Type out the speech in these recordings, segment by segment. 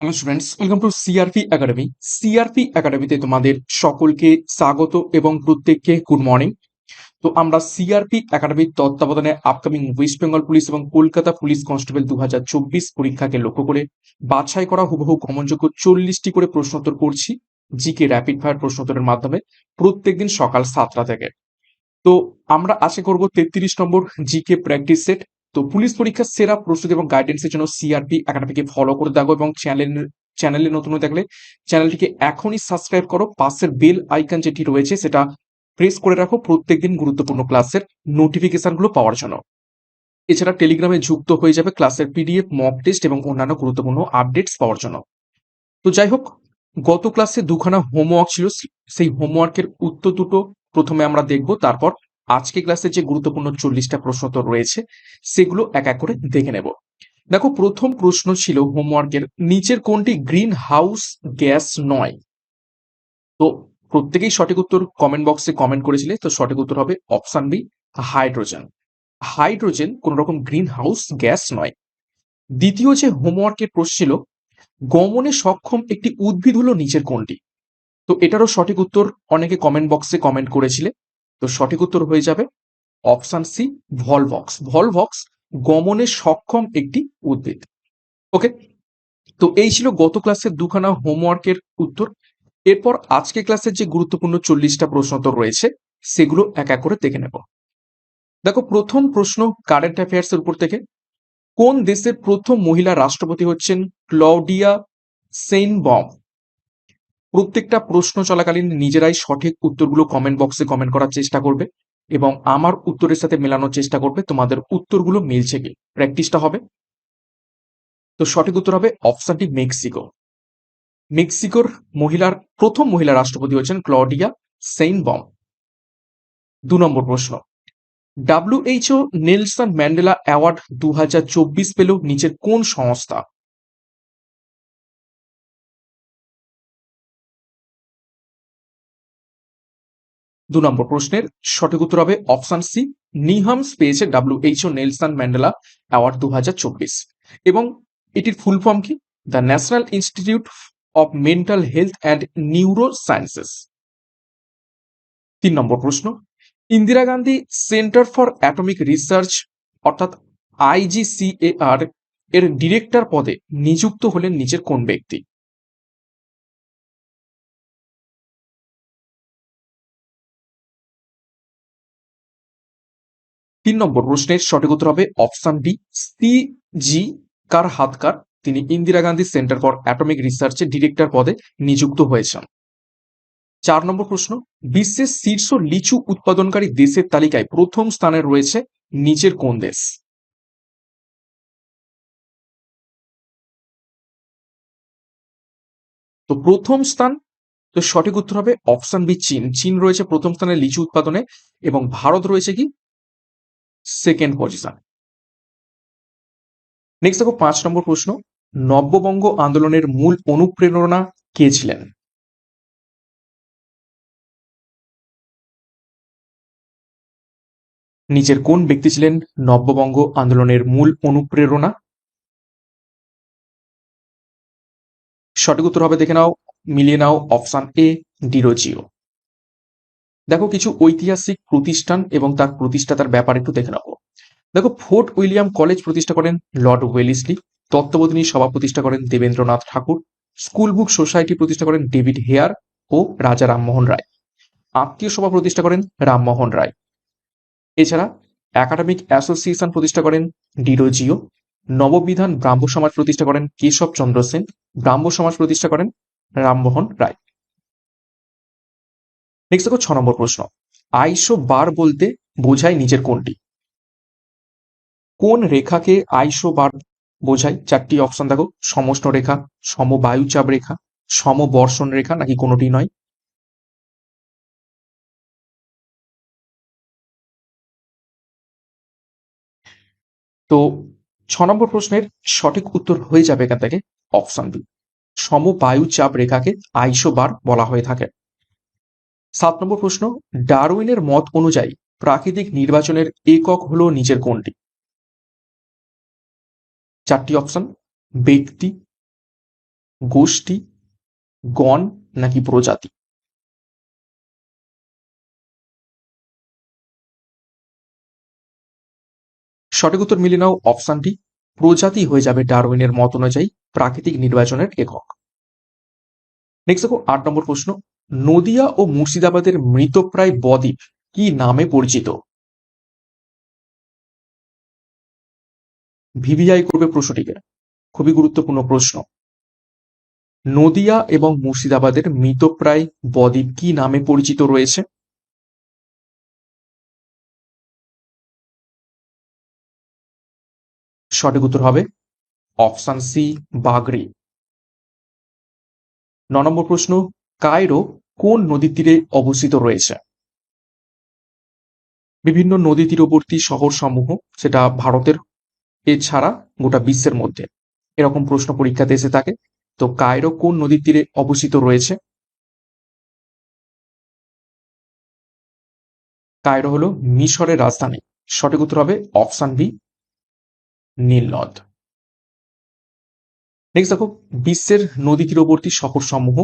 Hello students welcome to CRP academy CRP একাডেমিতে তোমাদের সকলকে স্বাগত এবং প্রত্যেককে গুড মর্নিং তো আমরা সিআরপি একাডেমির তত্ত্বাবধানে আপকামিং ওয়েস্ট বেঙ্গল পুলিশ এবং কলকাতা পুলিশ কনস্টেবল দু হাজার চব্বিশ পরীক্ষাকে লক্ষ্য করে বাছাই করা হুবহু গমনযোগ্য চল্লিশটি করে প্রশ্নোত্তর করছি জিকে র্যাপিড ফায়ার প্রশ্নোত্তরের মাধ্যমে প্রত্যেকদিন সকাল সাতটা থেকে। তো আমরা আশা করব তেত্রিশ নম্বর জিকে প্র্যাকটিস সেট তো পুলিশ পরীক্ষার সেরা প্রস্তুতি এবং গাইডেন্সের জন্য সিআরপি একাডেমিকে ফলো করে দেখো এবং চ্যানেল চ্যানেলে নতুন হয়ে থাকলে চ্যানেলটিকে এখনই সাবস্ক্রাইব করো। পাশের বেল আইকন যেটি রয়েছে সেটা প্রেস করে রাখো প্রত্যেকদিন গুরুত্বপূর্ণ ক্লাসের নোটিফিকেশনগুলো পাওয়ার জন্য। এছাড়া টেলিগ্রামে যুক্ত হয়ে যাবে ক্লাসের পিডিএফ মক টেস্ট এবং অন্যান্য গুরুত্বপূর্ণ আপডেটস পাওয়ার জন্য। তো যাই হোক গত ক্লাসে দুখানা হোমওয়ার্ক ছিল। সেই হোমওয়ার্কের উত্তর দুটো প্রথমে আমরা দেখব, তারপর আজকে ক্লাসে যে গুরুত্বপূর্ণ চল্লিশটা প্রশ্ন তো রয়েছে, সেগুলো এক এক করে দেখে নেব। দেখো, প্রথম প্রশ্ন ছিল হোমওয়ার্কের, নিচের কোনটি গ্রিন হাউস গ্যাস নয়? তো প্রত্যেকেই সঠিক উত্তর কমেন্ট বক্সে কমেন্ট করেছিলে, তো সঠিক উত্তর হবে অপশন বি হাইড্রোজেন হাইড্রোজেন কোন রকম গ্রিন হাউস গ্যাস নয়। দ্বিতীয় যে হোমওয়ার্কের প্রশ্ন ছিল, গমনে সক্ষম একটি উদ্ভিদ হলো নিচের কোনটি? তো এটারও সঠিক উত্তর অনেকে কমেন্ট বক্সে কমেন্ট করেছিলে। তো সঠিক উত্তর হয়ে যাবে অপশান সি ভলভক্স। ভলভক্স গমনে সক্ষম একটি উদ্ভিদ। ওকে? তো এই ছিল গত ক্লাসের দুখানা হোমওয়ার্কের উত্তর। এরপর আজকে ক্লাসের যে গুরুত্বপূর্ণ চল্লিশটা প্রশ্ন তো রয়েছে, সেগুলো এক এক করে দেখে নেব। দেখো, প্রথম প্রশ্ন কারেন্ট অ্যাফেয়ার্স এর উপর থেকে, কোন দেশের প্রথম মহিলা রাষ্ট্রপতি হচ্ছেন ক্লডিয়া সেইনবম? প্রত্যেকটা প্রশ্ন চলাকালীন নিজেরাই সঠিক উত্তরগুলো কমেন্ট বক্সে কমেন্ট করার চেষ্টা করবে এবং আমার উত্তরের সাথে মেলানোর চেষ্টা করবে। তোমাদের উত্তরগুলো মিলছে কি? প্র্যাকটিসটা হবে। তো সঠিক উত্তর হবে অপশনটি মেক্সিকো মেক্সিকোর মহিলার, প্রথম মহিলা রাষ্ট্রপতি হচ্ছেন ক্লডিয়া সেইনবম দু নম্বর প্রশ্ন। ডাব্লিউএইচও নেলসন ম্যান্ডেলা অ্যাওয়ার্ড দু হাজার চব্বিশ পেল নিচের কোন সংস্থা দু নম্বর প্রশ্নের সঠিক উত্তর হবে অপশন সি নিহামস পেয়েছে ডাব্লিউএইচও নেলসন ম্যান্ডেলা অ্যাওয়ার্ড দুহাজার চব্বিশ। এবং এটির ফুল ফর্ম কি? The national institute of mental health and neurosciences তিন নম্বর প্রশ্ন, Indira Gandhi centre for atomic research, অর্থাৎ আইজিসিএআর এর ডিরেক্টর পদে নিযুক্ত হলেন নিচের কোন ব্যক্তি? তিন নম্বর প্রশ্নের সঠিক উত্তর হবে অপশন ডি সি জি কার হাতকার তিনি Indira Gandhi centre for atomic রিসার্চের ডিরেক্টর পদে নিযুক্ত হয়েছেন। চার নম্বর প্রশ্ন, বিশ্বের শীর্ষ লিচু উৎপাদনকারী দেশের তালিকায় প্রথম স্থানে রয়েছে নিচের কোন দেশ? তো প্রথম স্থান, তো সঠিক উত্তর হবে অপশন বি চীন। চীন রয়েছে প্রথম স্থানে লিচু উৎপাদনে এবং ভারত রয়েছে কি? সেকেন্ড পজিশন নেক্সট দেখো, পাঁচ নম্বর প্রশ্ন। নব্যবঙ্গ আন্দোলনের মূল অনুপ্রেরণা কে ছিলেন? নিচের কোন ব্যক্তি ছিলেন নব্যবঙ্গ আন্দোলনের মূল অনুপ্রেরণা? সঠিক উত্তর হবে দেখে নাও, মিলিয়ে নাও অপশান এ, ডিরোজিও। দেখো, কিছু ঐতিহাসিক প্রতিষ্ঠান এবং তার প্রতিষ্ঠাতার ব্যাপার একটু দেখে নেব দেখো, ফোর্ট উইলিয়াম কলেজ প্রতিষ্ঠা করেন লর্ড ওয়েলিসলি, তত্ত্ববোধিনী সভা প্রতিষ্ঠা করেন Debendranath Tagore school book society প্রতিষ্ঠা করেন ডেভিড হেয়ার ও রাজা রামমোহন রায়। আত্মীয় সভা প্রতিষ্ঠা করেন রামমোহন রায়। এছাড়া একাডেমিক অ্যাসোসিয়েশন প্রতিষ্ঠা করেন ডিরোজিও নববিধান ব্রাহ্ম সমাজ প্রতিষ্ঠা করেন কেশব চন্দ্র সেন ব্রাহ্ম সমাজ প্রতিষ্ঠা করেন রামমোহন রায়। নেক্সট দেখো ছ নম্বর প্রশ্ন। আইসো বার বলতে বোঝায় নিজের কোনটি? কোন রেখাকে আইসো বার বোঝায়? চারটি অপশন দেখো। সমষ্ণ রেখা, সমবায়ুচাপ রেখা, সমবর্ষণ রেখা নাকি কোনোটি নয়? তো ছ নম্বর প্রশ্নের সঠিক উত্তর হয়ে যাবে এখান থেকে অপশন বি সমবায়ুচাপ রেখাকে আইসো বার বলা হয়ে থাকে। সাত নম্বর প্রশ্ন, ডারউইনের মত অনুযায়ী প্রাকৃতিক নির্বাচনের একক হলো নিচের কোনটি? চারটি অপশন, ব্যক্তি, গোষ্ঠী, গণ নাকি প্রজাতি? সঠিক উত্তর মিলে নাও অপশানটি, প্রজাতি হয়ে যাবে ডারউইনের মত অনুযায়ী প্রাকৃতিক নির্বাচনের একক। নেক্সট দেখো, আট নম্বর প্রশ্ন নদিয়া ও মুর্শিদাবাদের মৃতপ্রায় বদ্বীপ কি নামে পরিচিত? ভিভিআই করবে প্রশ্নটিকে। খুবই গুরুত্বপূর্ণ প্রশ্ন। নদিয়া এবং মুর্শিদাবাদের মৃতপ্রায় বদ্বীপ কি নামে পরিচিত রয়েছে? সঠিক উত্তর হবে অপশান সি, বাগরি। ন নম্বর প্রশ্ন কায়রো কোন নদীর তীরে অবস্থিত রয়েছে? বিভিন্ন নদী তীরবর্তী শহর সমূহ সেটা ভারতের, এছাড়া গোটা বিশ্বের মধ্যে। এরকম প্রশ্ন পরীক্ষাতে এসে থাকে। তো কায়রো কোন নদীর তীরে অবস্থিত রয়েছে? কায়রো হলো মিশরের রাজধানী। সঠিক উত্তর হবে অপশান বি নীলনদ নেক্সট দেখো, বিশ্বের নদী তীরবর্তী শহর সমূহ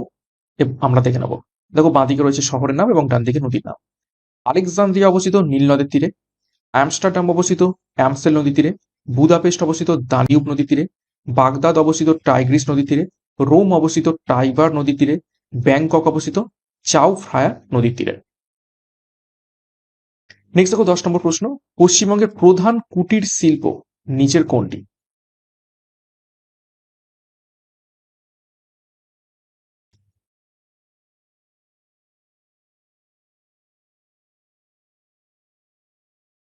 আমরা দেখে নেব। দেখো বাঁদিকে রয়েছে শহরের নাম এবং ডান দিকে নদীর নাম। আলেকজান্দ্রিয়া অবস্থিত নীল নদের তীরে, অ্যামস্টারডাম অবস্থিত অ্যামসেল নদী তীরে, বুদাপেস্ট অবস্থিত দানিউব নদী তীরে, বাগদাদ অবস্থিত টাইগ্রিস নদী তীরে, রোম অবস্থিত টাইবার নদী তীরে, ব্যাংকক অবস্থিত চাউ ফ্রায়া নদীর তীরে। নেক্সট দেখো দশ নম্বর প্রশ্ন, পশ্চিমবঙ্গের প্রধান কুটির শিল্প, নিচের কোনটি?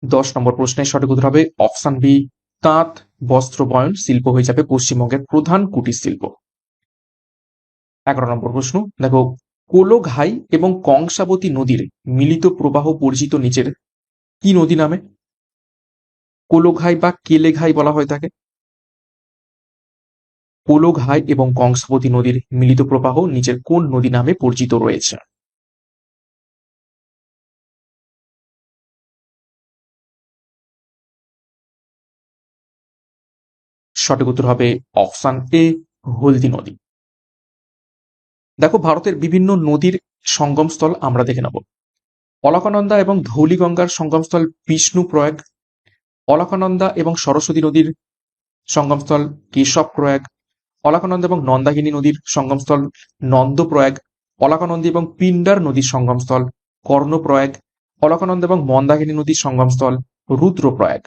দশ নম্বর প্রশ্নের সঠিক উত্তর হবে অপশন বি তাঁত বস্ত্র, বয়ন, শিল্প হয়ে যাবে পশ্চিমবঙ্গের প্রধান কুটির শিল্প। এগারো নম্বর প্রশ্ন, দেখো, কোলোঘাই এবং কংসাবতী নদীর মিলিত প্রবাহ পরিচিত নিচের কি নদী নামে? কোলোঘাই বা কেলেঘাই বলা হয়ে থাকে। কোলোঘাই এবং কংসাবতী নদীর মিলিত প্রবাহ নিচের কোন নদী নামে পরিচিত রয়েছে? সঠিক উত্তর হবে অপশান এ, হলদি নদী। দেখো, ভারতের বিভিন্ন নদীর সঙ্গমস্থল আমরা দেখে নেব। অলকানন্দা এবং ধৌলিগঙ্গার সঙ্গমস্থল বিষ্ণু প্রয়াগ, অলকানন্দা এবং সরস্বতী নদীর সঙ্গমস্থল কেশব প্রয়াগ, অলকানন্দা এবং নন্দাগিনী নদীর সঙ্গমস্থল নন্দপ্রয়াগ অলকানন্দী এবং পিন্ডার নদীর সঙ্গমস্থল কর্ণপ্রয়াগ অলকানন্দা এবং মন্দাগিনী নদীর সঙ্গমস্থল রুদ্রপ্রয়াগ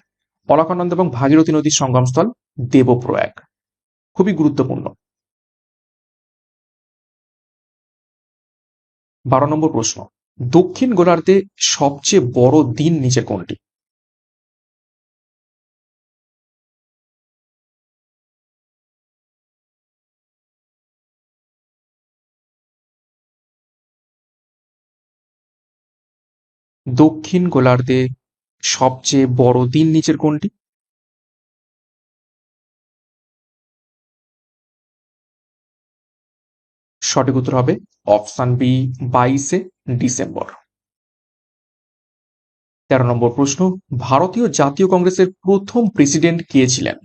অলকানন্দা এবং ভাগীরথী নদীর সঙ্গমস্থল দেবপ্রয়াগ খুবই গুরুত্বপূর্ণ। বারো নম্বর প্রশ্ন, দক্ষিণ গোলার্ধে সবচেয়ে বড় দিন নিচে কোনটি? দক্ষিণ গোলার্ধে সবচেয়ে বড় দিন নিচের কোনটি? সঠিক উত্তর হবে অপশান বি, বাইশে ডিসেম্বর। তেরো নম্বর প্রশ্ন, ভারতীয় জাতীয় কংগ্রেসের প্রথম প্রেসিডেন্ট কে ছিলেন?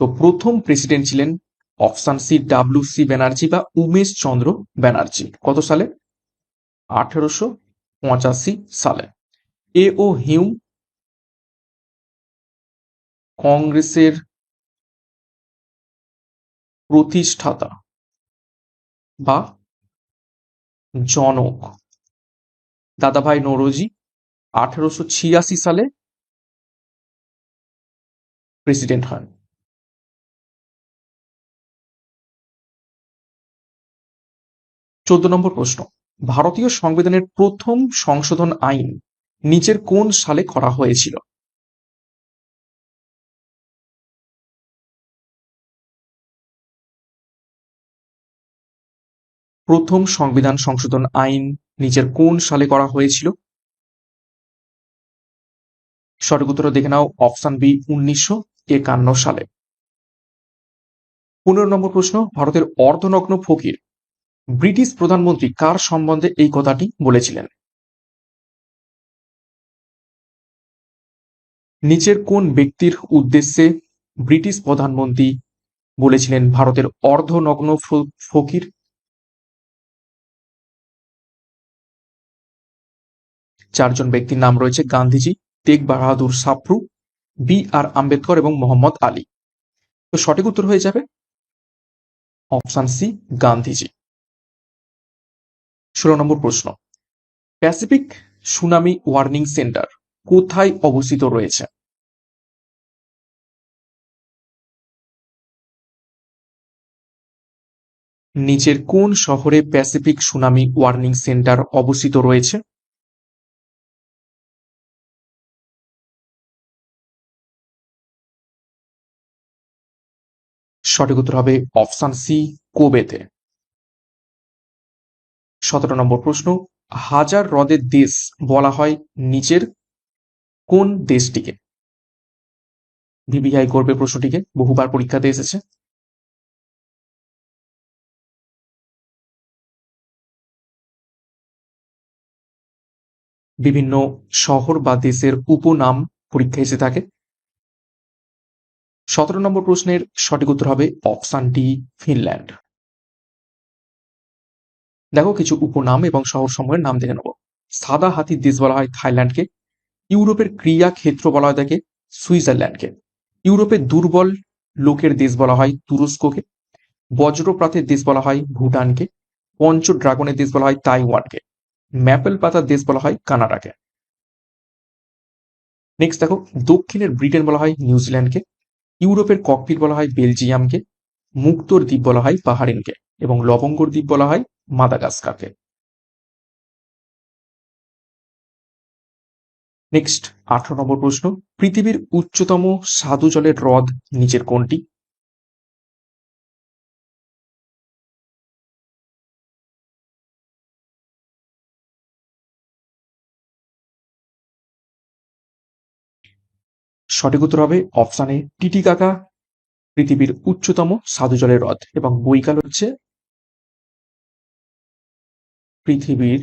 তো প্রথম প্রেসিডেন্ট ছিলেন option C, W C Banerjee বা উমেশ চন্দ্র ব্যানার্জি। কত সালে? আঠেরোশো পঁচাশি সালে। এ ও হিউম কংগ্রেসের প্রতিষ্ঠাতা বা জনক। দাদাভাই নরোজি আঠেরোশো ছিয়াশি সালে প্রেসিডেন্ট হন। চোদ্দ নম্বর প্রশ্ন। ভারতীয় সংবিধানের প্রথম সংশোধন আইন নিচের কোন সালে করা হয়েছিল? প্রথম সংবিধান সংশোধন আইন নিচের কোন সালে করা হয়েছিল? সঠিক উত্তর দেখে নাও, অপশন বি, উনিশশো একান্ন সালে। পনেরো নম্বর প্রশ্ন, ভারতের অর্ধনগ্ন ফকির ব্রিটিশ প্রধানমন্ত্রী কার সম্বন্ধে এই কথাটি বলেছিলেন? নিচের কোন ব্যক্তির উদ্দেশ্যে ব্রিটিশ প্রধানমন্ত্রী বলেছিলেন ভারতের অর্ধনগ্ন ফকির? চারজন ব্যক্তির নাম রয়েছে গান্ধীজি তেগ বাহাদুর সাপ্রু, বি আর আম্বেদকর এবং মোহাম্মদ আলী। তো সঠিক উত্তর হয়ে যাবে? Option C, Gandhiji. ষোলো নম্বর প্রশ্ন। প্যাসিফিক সুনামি ওয়ার্নিং সেন্টার কোথায় অবস্থিত রয়েছে? নিচের কোন শহরে প্যাসিফিক সুনামি ওয়ার্নিং সেন্টার অবস্থিত রয়েছে? সঠিক উত্তর হবে অপশন সি, কোবেতে। সতেরো নম্বর প্রশ্ন, হাজার হ্রদের দেশ বলা হয় নিচের কোন দেশটিকে? ভিভিআই করবে প্রশ্নটিকে, বহুবার পরীক্ষাতে এসেছে। বিভিন্ন শহর বা দেশের উপনাম পরীক্ষা এসে থাকে। সতেরো নম্বর প্রশ্নের সঠিক উত্তর হবে অপশন ডি ফিনল্যান্ড। দেখো কিছু উপনাম এবং শহর সমূহের নাম দেখে নেব। সাদা হাতির দেশ বলা হয় থাইল্যান্ডকে, ইউরোপের ক্রিয়া ক্ষেত্র বলা হয় তাকে সুইজারল্যান্ডকে। ইউরোপের দুর্বল লোকের দেশ বলা হয় তুরস্ককে বজ্রপ্রাতের দেশ বলা হয় ভুটানকে পঞ্চ ড্রাগনের দেশ বলা হয় তাইওয়ানকে ম্যাপেল পাতার দেশ বলা হয় কানাডাকে। নেক্সট দেখো, দক্ষিণের ব্রিটেন বলা হয় নিউজিল্যান্ডকে, ইউরোপের ককপিট বলা হয় বেলজিয়ামকে, মুক্তর দ্বীপ বলা হয় পাহাড়িনকে এবং লবঙ্গর দ্বীপ বলা হয় মাদাগাস্কারকে। নেক্সট আঠারো নম্বর প্রশ্ন। পৃথিবীর উচ্চতম সাধু জলের হ্রদ নিচের কোনটি? সঠিক উত্তর হবে অপশানে টিটিকাকা পৃথিবীর উচ্চতম সাধু জলের হ্রদ এবং বৈকাল হচ্ছে পৃথিবীর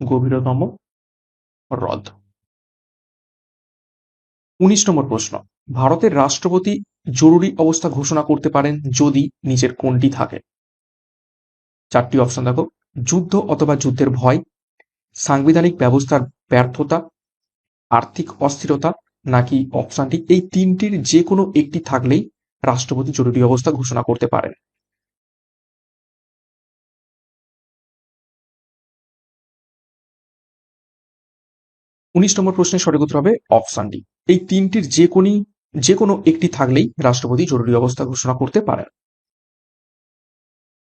গভীরতম হ্রদ। উনিশ নম্বর প্রশ্ন। ভারতের রাষ্ট্রপতি জরুরি অবস্থা ঘোষণা করতে পারেন যদি নিচের কোনটি থাকে? চারটি অপশন দেখো। যুদ্ধ অথবা যুদ্ধের ভয়, সাংবিধানিক ব্যবস্থার ব্যর্থতা, আর্থিক অস্থিরতা, নাকি অপশনটি এই তিনটির যে কোনো একটি থাকলেই রাষ্ট্রপতি জরুরি অবস্থা ঘোষণা করতে পারেন? উনিশ নম্বর প্রশ্নের সঠিক উত্তর হবে অপশান ডি এই তিনটির যে কোনই, যে কোনো একটি থাকলেই রাষ্ট্রপতি জরুরি অবস্থা ঘোষণা করতে পারেন।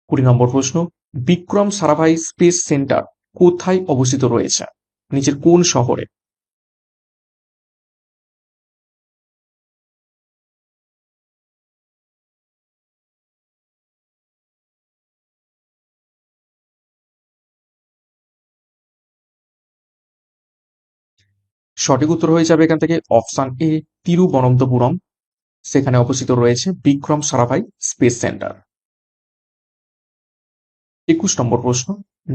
কুড়ি নম্বর প্রশ্ন, বিক্রম সারাভাই স্পেস সেন্টার কোথায় অবস্থিত রয়েছে? নিচের কোন শহরে? সঠিক উত্তর হয়ে যাবে এখান থেকে অপশান এ, তিরুবনন্তপুরম। সেখানে অবস্থিত রয়েছে বিক্রম সারাভাই স্পেস সেন্টার। একুশ নম্বর প্রশ্ন,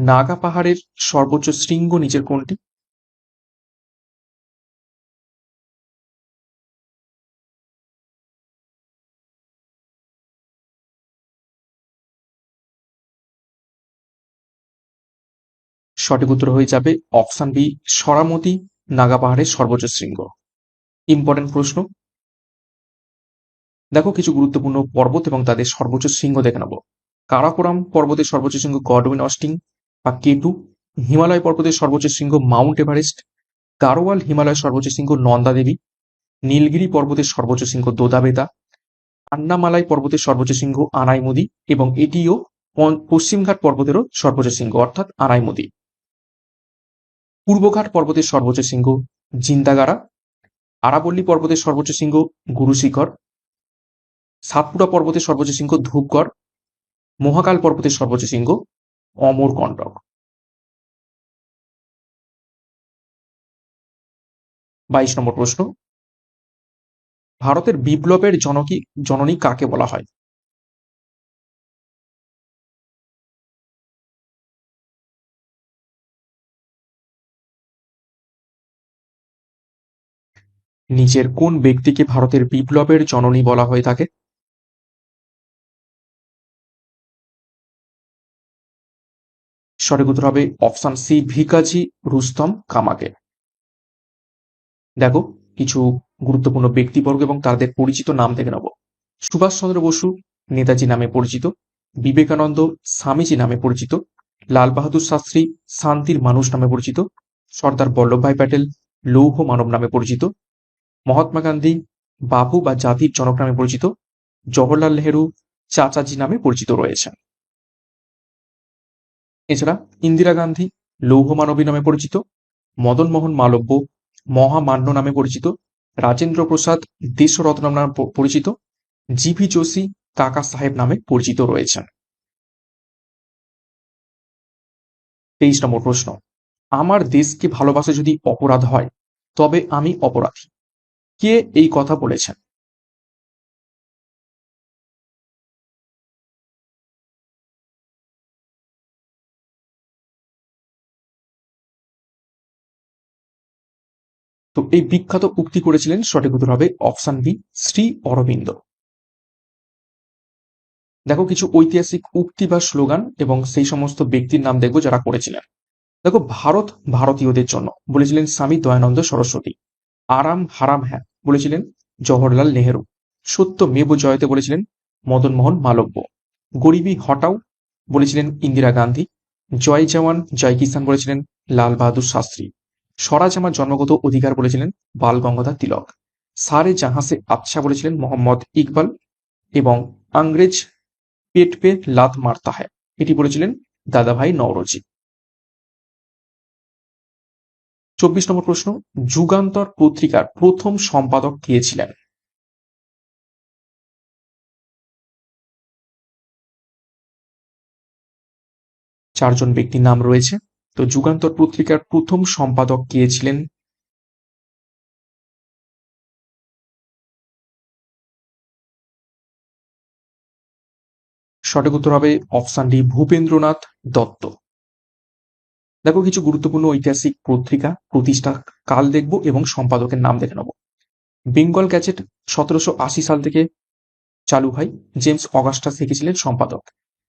নাগা পাহাড়ের সর্বোচ্চ শৃঙ্গ নিচের কোনটি? সঠিক উত্তর হয়ে যাবে অপশন বি, সরামতি নাগা পাহাড়ের সর্বোচ্চ শৃঙ্গ। ইম্পর্টেন্ট প্রশ্ন। দেখো, কিছু গুরুত্বপূর্ণ পর্বত এবং তাদের সর্বোচ্চ শৃঙ্গ দেখে নেব কারাকোরাম পর্বতের সর্বোচ্চ শৃঙ্গ গডউইন অস্টিং বা কেটু হিমালয় পর্বতের সর্বোচ্চ শৃঙ্গ মাউন্ট এভারেস্ট। গারোয়াল হিমালয়ের সর্বোচ্চ শৃঙ্গ নন্দা দেবী। নীলগিরি পর্বতের সর্বোচ্চ শৃঙ্গ দোদাবেতা। আন্নামালাই পর্বতের সর্বোচ্চ শৃঙ্গ আনাইমুদি এবং এটিও পশ্চিমঘাট পর্বতেরও সর্বোচ্চ শৃঙ্গ, অর্থাৎ আনাইমুদি। পূর্বঘাট পর্বতের সর্বোচ্চ শৃঙ্গ, জিন্দাগারা আরাবল্লী পর্বতের সর্বোচ্চ শৃঙ্গ, গুরুশিখর, সাতপুরা পর্বতের সর্বোচ্চ শৃঙ্গ, ধূপগড়, মহাকাল পর্বতের সর্বোচ্চ শৃঙ্গ অমরকণ্টক বাইশ নম্বর প্রশ্ন, ভারতের বিপ্লবের জনকী জননী কাকে বলা হয়? নিচের কোন ব্যক্তিকে ভারতের বিপ্লবের জননী বলা হয়ে থাকে? সঠিক উত্তর হবে অপশন সি, ভিকাজি, রুস্তম কামাকে দেখো, কিছু গুরুত্বপূর্ণ ব্যক্তিবর্গ এবং তাদের পরিচিত নাম থেকে নেব। সুভাষচন্দ্র বসু নেতাজি নামে পরিচিত, বিবেকানন্দ স্বামীজি নামে পরিচিত, লাল বাহাদুর শাস্ত্রী শান্তির মানুষ নামে পরিচিত, সর্দার বল্লভভাই প্যাটেল লৌহ মানব নামে পরিচিত মহাত্মা গান্ধী বাবু বা জাতির জনক নামে পরিচিত, জওহরলাল নেহেরু চাচাজি নামে পরিচিত রয়েছেন। এছাড়া ইন্দিরা গান্ধী লৌহ মানবী নামে পরিচিত, মদন মোহন মালব্য মহামান্য নামে পরিচিত, রাজেন্দ্র প্রসাদ দেশরত্ন নামে পরিচিত জিভি যোশী কাকা সাহেব নামে পরিচিত রয়েছেন। তেইশ নম্বর প্রশ্ন, আমার দেশকে ভালোবাসা যদি অপরাধ হয়, তবে আমি অপরাধী। কে এই কথা বলেছেন? তো এই বিখ্যাত উক্তি করেছিলেন সঠিক উত্তর হবে অপশন বি, শ্রী অরবিন্দ। দেখো, কিছু ঐতিহাসিক উক্তি বা স্লোগান এবং সেই সমস্ত ব্যক্তির নাম দেখব যারা করেছিলেন। দেখো, ভারত ভারতীয়দের জন্য বলেছিলেন স্বামী দয়ানন্দ সরস্বতী। আরাম হারাম হ্যাঁ বলেছিলেন জওহরলাল নেহেরু। সত্য মেব জয়তে বলেছিলেন মদন মোহন মালব্য। গরিবী হটাও বলেছিলেন ইন্দিরা গান্ধী। জয় জওয়ান, জয় কিষান বলেছিলেন লাল বাহাদুর শাস্ত্রী। স্বরাজ আমার জন্মগত অধিকার বলেছিলেন বাল গঙ্গাধর তিলক। সারে জাহাসে আচ্ছা বলেছিলেন মোহাম্মদ ইকবাল এবং আংরেজ পেট পে লাত মারতা হ্যায়, এটি বলেছিলেন দাদাভাই নওরোজি। চব্বিশ নম্বর প্রশ্ন, যুগান্তর পত্রিকার প্রথম সম্পাদক কে ছিলেন? চারজন ব্যক্তির নাম রয়েছে। তো যুগান্তর পত্রিকার প্রথম সম্পাদক কে ছিলেন? সঠিক উত্তর হবে অপশন ডি ভূপেন্দ্রনাথ দত্ত। দেখো, কিছু গুরুত্বপূর্ণ ঐতিহাসিক পত্রিকা প্রতিষ্ঠা কাল দেখব এবং সম্পাদকের নাম দেখে নেব। বেঙ্গল গ্যাজেট সতেরোশো আশি সাল থেকে চালু হয়। জেমস অগাস্টাস লিখেছিলেন সম্পাদক।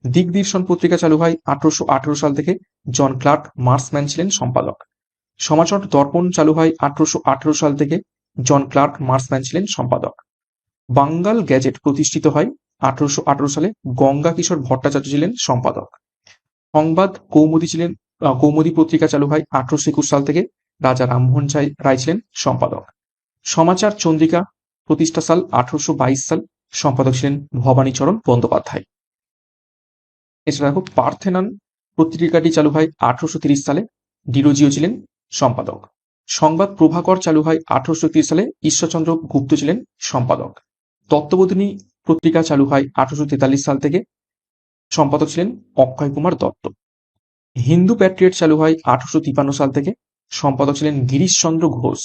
দিগদর্শন পত্রিকা চালু হয় আঠারোশো আঠারো সাল থেকে। জন ক্লার্ক মার্সম্যান ছিলেন সম্পাদক। সমাচার দর্পণ চালু হয় আঠারোশো আঠারো সাল থেকে। জন ক্লার্ক মার্সম্যান ছিলেন সম্পাদক। বাঙ্গাল গ্যাজেট প্রতিষ্ঠিত হয় আঠারোশো আঠারো সালে। গঙ্গা কিশোর ভট্টাচার্য ছিলেন সম্পাদক। সংবাদ কৌমুদি ছিলেন কৌমুদি পত্রিকা চালু হয় আঠারোশো একুশ সাল থেকে। রাজা রামমোহন রায় ছিলেন সম্পাদক। সমাচার চন্দ্রিকা প্রতিষ্ঠা সাল আঠারোশো বাইশ সাল সম্পাদক ছিলেন ভবানীচরণ বন্দ্যোপাধ্যায়। এছাড়া দেখো পার্থেনান পত্রিকাটি চালু হয় আঠারোশো সালে। ডিরোজিও ছিলেন সম্পাদক। সংবাদ প্রভাকর চালু হয় আঠারোশো তিরিশ সালে। ঈশ্বরচন্দ্র গুপ্ত ছিলেন সম্পাদক। তত্ত্ববোধিনী পত্রিকা চালু হয় আঠারোশো তেতাল্লিশ সাল থেকে। সম্পাদক ছিলেন অক্ষয় কুমার দত্ত। হিন্দু প্যাট্রিয়ট চালু হয় আঠারোশো তিপান্ন সাল থেকে। সম্পাদক ছিলেন Girishchandra Ghosh.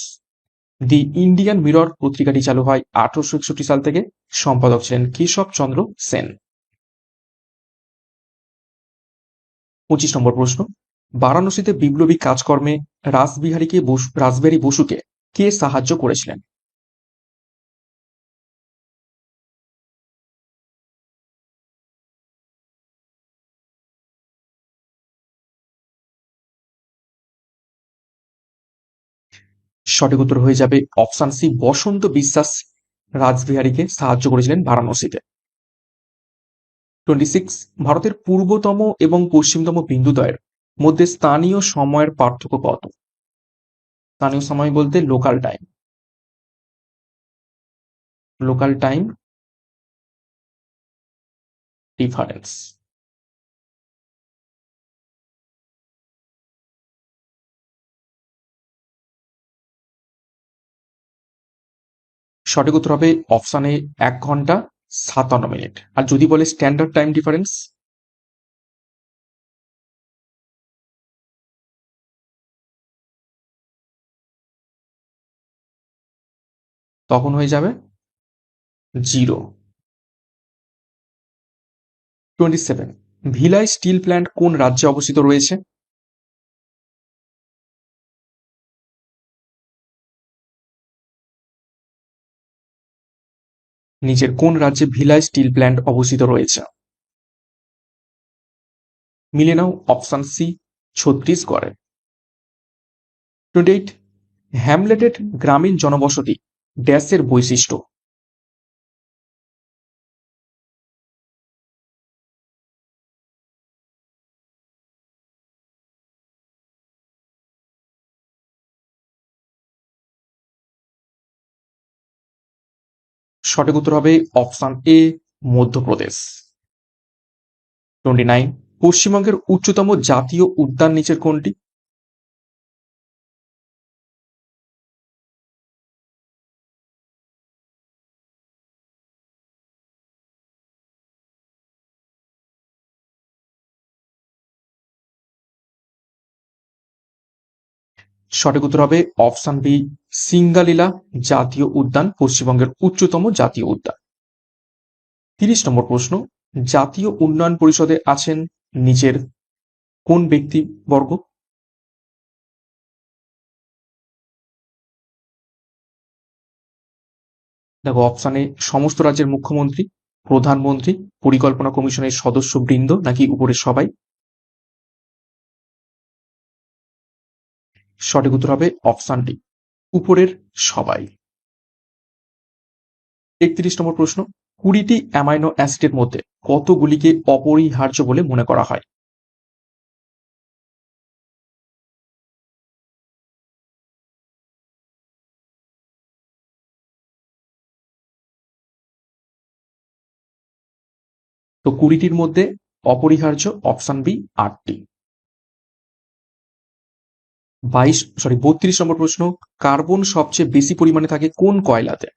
The Indian mirror পত্রিকাটি চালু হয় আঠারোশো একষট্টি সাল থেকে। সম্পাদক ছিলেন কেশব চন্দ্র সেন। পঁচিশ নম্বর প্রশ্ন। বারাণসীতে বিপ্লবী কাজকর্মে রাসবিহারীকে রাসবিহারী বসুকে কে সাহায্য করেছিলেন? সঠিক উত্তর হয়ে যাবে অপশন সি, বসন্ত বিশ্বাস রাজবিহারীকে সাহায্য করেছিলেন বারাণসীতে। টোয়েন্টি সিক্স, ভারতের পূর্বতম এবং পশ্চিমতম বিন্দুদ্বয়ের মধ্যে স্থানীয় সময়ের পার্থক্য কত? স্থানীয় সময় বলতে local time local time difference সঠিক উত্তর হবে অপশানে এক ঘণ্টা সাতান্ন মিনিট। আর যদি বলে স্ট্যান্ডার্ড টাইম ডিফারেন্স তখন হয়ে যাবে zero twenty seven Bhilai steel plant কোন রাজ্যে অবস্থিত রয়েছে? নিচের কোন রাজ্যে ভিলাই স্টিল প্ল্যান্ট অবস্থিত রয়েছে? মিলে নাও অপশন সি ছত্রিশগড়ে টু ডেট হ্যামলেটেড গ্রামীণ জনবসতি ড্যাসের বৈশিষ্ট্য। সঠিক উত্তর হবে option A, Madhya Pradesh. Twenty nine, পশ্চিমবঙ্গের উচ্চতম জাতীয় উদ্যান নিচের কোনটি? সঠিক উত্তর হবে অপশন বি সিঙ্গালীলা জাতীয় উদ্যান পশ্চিমবঙ্গের উচ্চতম জাতীয় উদ্যান। তিরিশ নম্বর প্রশ্ন, জাতীয় উন্নয়ন পরিষদে আছেন নিচের কোন ব্যক্তিবর্গ? দেখো, অপশানে সমস্ত রাজ্যের মুখ্যমন্ত্রী, প্রধানমন্ত্রী, পরিকল্পনা কমিশনের সদস্য বৃন্দ নাকি উপরের সবাই? সঠিক উত্তর হবে অপশান ডি উপরের সবাই। একত্রিশ নম্বর প্রশ্ন, কুড়িটি অ্যামাইনো অ্যাসিডের মধ্যে কতগুলিকে অপরিহার্য বলে মনে করা হয়? তো কুড়িটির মধ্যে অপরিহার্য অপশান বি আটটি। বাইশ সরি বত্রিশ নম্বর প্রশ্ন, কার্বন সবচেয়ে বেশি পরিমাণে থাকে কোন কয়লাতে?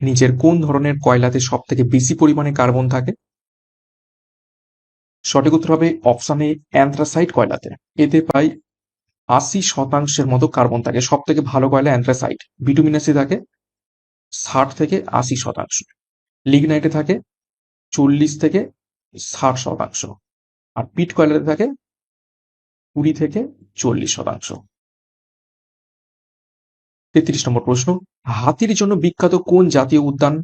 নিচের কোন ধরনের কয়লাতে সব থেকে বেশি পরিমাণে কার্বন থাকে? সঠিক উত্তর হবে অপশানে অ্যান্থ্রাসাইট কয়লাতে। এতে প্রায় আশি শতাংশের মতো কার্বন থাকে সব থেকে ভালো কয়লা অ্যান্থ্রাসাইট ভিটামিনাসি থাকে। ষাট থেকে আশি শতাংশ। লিগনাইটে থাকে চল্লিশ থেকে ষাট শতাংশ আর পিট কয়লাতে থাকে কুড়ি থেকে চল্লিশ শতাংশ। তেত্রিশ নম্বর প্রশ্ন, হাতির জন্য বিখ্যাত কোন জাতীয় উদ্যান?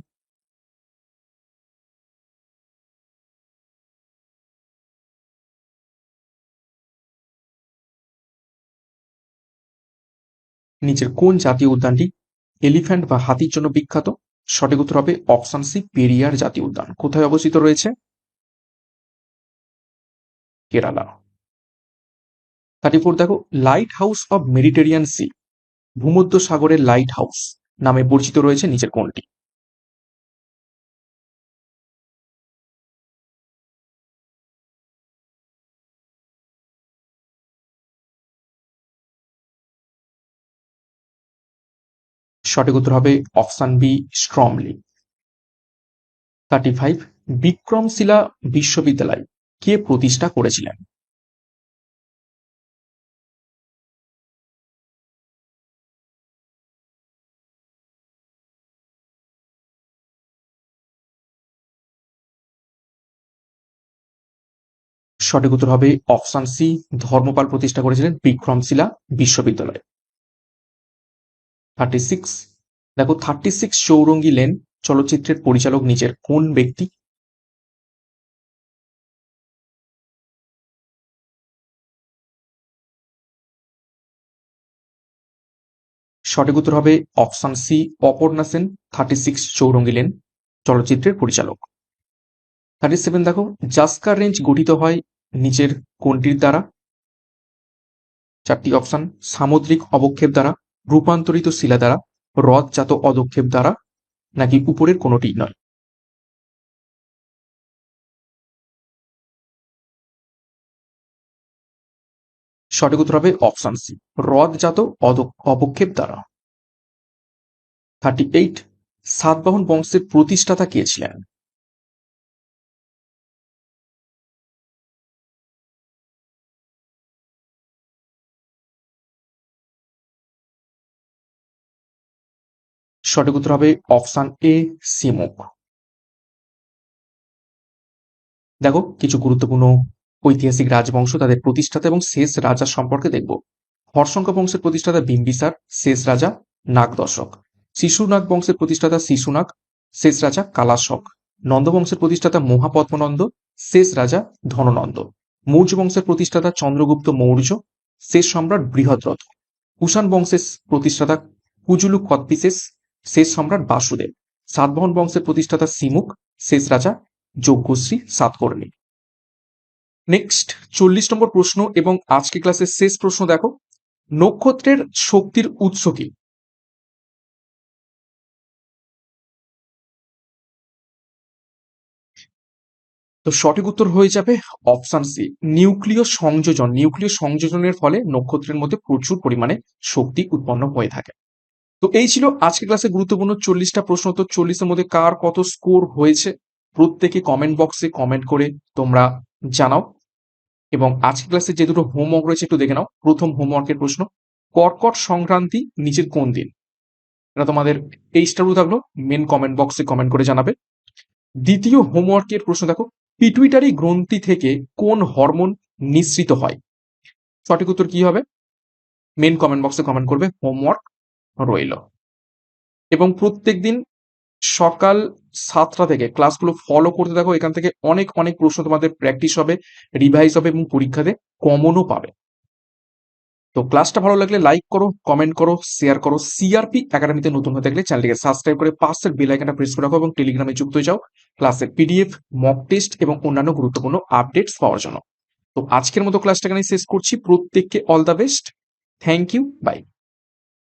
নিচের কোন জাতীয় উদ্যানটি এলিফ্যান্ট বা হাতির জন্য বিখ্যাত। সঠিক উত্তর হবে অপশন সি, পেরিয়ার জাতীয় উদ্যান। কোথায় অবস্থিত রয়েছে? কেরালা। থার্টি ফোর দেখো lighthouse of Mediterranean sea ভূমধ্য সাগরের লাইট হাউস নামে পরিচিত রয়েছে নিচের কোনটি সঠিক উত্তর হবে option B Stromboli thirty five Vikramshila বিশ্ববিদ্যালয় কে প্রতিষ্ঠা করেছিলেন? সঠিক উত্তর হবে অপশান সি, ধর্মপাল প্রতিষ্ঠা করেছিলেন বিক্রমশিলা বিশ্ববিদ্যালয়। থার্টি সিক্স দেখো থার্টি সিক্স চৌরঙ্গি লেন চলচ্চিত্রের পরিচালক নিচের কোন ব্যক্তি? সঠিক উত্তর হবে option C, Aparna Sen thirty six Chowringhee lane চলচ্চিত্রের পরিচালক। থার্টি সেভেন দেখো, জাস্কার রেঞ্জ গঠিত হয় নিচের কোনটির দ্বারা? চারটি অপশন, সামুদ্রিক অবক্ষেপ দ্বারা। রূপান্তরিত শিলা দ্বারা হ্রদজাত অদক্ষেপ দ্বারা, নাকি উপরের কোনোটি নয়? সঠিক উত্তর হবে অপশন সি হ্রদজাত অবক্ষেপ দ্বারা। থার্টি এইট সাতবাহন বংশের প্রতিষ্ঠাতা কে ছিলেন? সঠিক উত্তর হবে অপশান এ সিমুক দেখো, কিছু গুরুত্বপূর্ণ ঐতিহাসিক রাজবংশ তাদের প্রতিষ্ঠাতা এবং শেষ রাজা সম্পর্কে দেখব। হর্ষঙ্ক বংশের প্রতিষ্ঠাতা বিম্বিসার, শেষ রাজা নাগদশক শিশুনাগ বংশের প্রতিষ্ঠাতা শিশুনাগ, শেষ রাজা কালাশক। নন্দবংশের প্রতিষ্ঠাতা মহাপদ্মনন্দ, শেষ রাজা ধননন্দ। মৌর্য বংশের প্রতিষ্ঠাতা চন্দ্রগুপ্ত মৌর্য, শেষ সম্রাট বৃহদ্রথ। কুষাণ বংশের প্রতিষ্ঠাতা কুজুলু কৎপিসেস শেষ সম্রাট বাসুদেব। সাতবাহন বংশের প্রতিষ্ঠাতা সিমুক, শেষ রাজা যজ্ঞশ্রী সাতকর্ণী। নেক্সট চল্লিশ নম্বর প্রশ্ন এবং আজকে ক্লাসের শেষ প্রশ্ন দেখো। নক্ষত্রের শক্তির উৎস কি? তো সঠিক উত্তর হয়ে যাবে অপশন সি, নিউক্লিয় সংযোজন। নিউক্লিয় সংযোজনের ফলে নক্ষত্রের মধ্যে প্রচুর পরিমাণে শক্তি উৎপন্ন হয়ে থাকে। তো এই ছিল আজকে ক্লাসে গুরুত্বপূর্ণ চল্লিশটা প্রশ্ন। তো চল্লিশের মধ্যে কার কত স্কোর হয়েছে প্রত্যেকে কমেন্ট বক্সে কমেন্ট করে তোমরা জানাও। এবং আজকে ক্লাসে যে দুটো হোমওয়ার্ক রয়েছে একটু দেখে নাও। প্রথম হোমওয়ার্কের প্রশ্ন, কর্কট সংক্রান্তি নিচের কোন দিন? এটা তোমাদের এই স্টারও থাকল মেন কমেন্ট বক্সে কমেন্ট করে জানাবে। দ্বিতীয় হোমওয়ার্কের প্রশ্ন দেখো পিটুইটারি গ্রন্থি থেকে কোন হরমোন নিঃসৃত হয়? সঠিক উত্তর কি হবে? মেন কমেন্ট বক্সে কমেন্ট করবে হোমওয়ার্ক রইল। এবং প্রত্যেক দিন সকাল সাতটা থেকে ক্লাসগুলো ফলো করতে থাকো, এখান থেকে অনেক অনেক প্রশ্ন তোমাদের প্র্যাকটিস হবে রিভাইজ হবে এবং পরীক্ষাতে কমনও পাবে। তো ক্লাসটা ভালো লাগলে লাইক করো কমেন্ট করো শেয়ার করো। সিআরপি একাডেমিতে নতুন হয়ে থাকলে চ্যানেলটিকে সাবস্ক্রাইব করে পাশের বেল আইকনটা প্রেস করে রাখো এবং টেলিগ্রামে যুক্ত হয়ে যাও ক্লাসের পিডিএফ মক টেস্ট এবং অন্যান্য গুরুত্বপূর্ণ আপডেটস পাওয়ার জন্য। তো আজকের মতো ক্লাসটা এখানে শেষ করছি। প্রত্যেককে all the best thank you bye